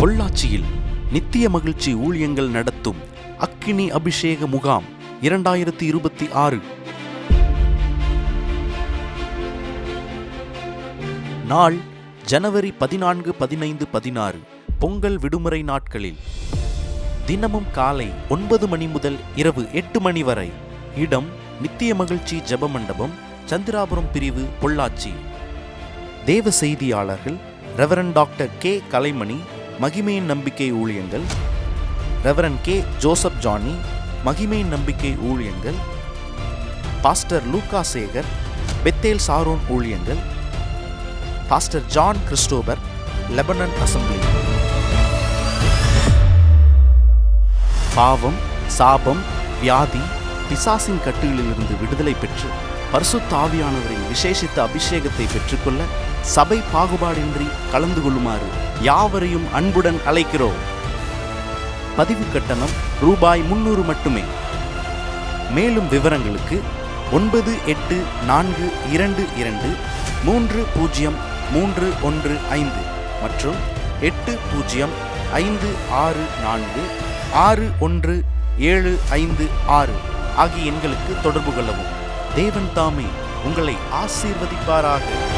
பொள்ளாச்சியில் நித்திய மகிழ்ச்சி ஊழியங்கள் நடத்தும் அக்கினி அபிஷேக முகாம் இரண்டாயிரத்தி இருபத்தி ஆறு. நாள் ஜனவரி பதினான்கு பதினைந்து பதினாறு பொங்கல் விடுமுறை நாட்களில். தினமும் காலை ஒன்பது மணி முதல் இரவு எட்டு மணி வரை இடம் நித்திய மகிழ்ச்சி ஜப மண்டபம் சந்திராபுரம் பிரிவு பொள்ளாச்சி. தேவ செய்தியாளர்கள் ரெவரன் டாக்டர் கே கலைமணி மகிமையின் நம்பிக்கை ஊழியங்கள். ரெவரன் கே ஜோசப் ஜானி மகிமையின் நம்பிக்கை ஊழியங்கள். Pastor Luka Sekar Bethel Sharon ஊழியங்கள். Pastor John Christopher Lebanon assembly பாவம் சாபம் வியாதி பிசாசின் கட்டுகளிலிருந்து விடுதலை பெற்று பரிசுத்தாவியானவரின் விசேஷித்த அபிஷேகத்தை பெற்றுக்கொள்ள சபை பாகுபாடின்றி கலந்து கொள்ளுமாறு யாவரையும் அன்புடன் அழைக்கிறோம். பதிவு கட்டணம் ரூபாய் முன்னூறு மட்டுமே. மேலும் விவரங்களுக்கு ஒன்பது எட்டு நான்கு இரண்டு இரண்டு மூன்று பூஜ்ஜியம் மூன்று ஒன்று ஐந்து மற்றும் எட்டு பூஜ்ஜியம் ஐந்து ஆறு நான்கு ஆறு ஒன்று ஏழு ஐந்து ஆறு ஆகிய எண்களுக்கு தொடர்பு கொள்ளவும். தேவன் தாமே உங்களை ஆசீர்வதிப்பாராக.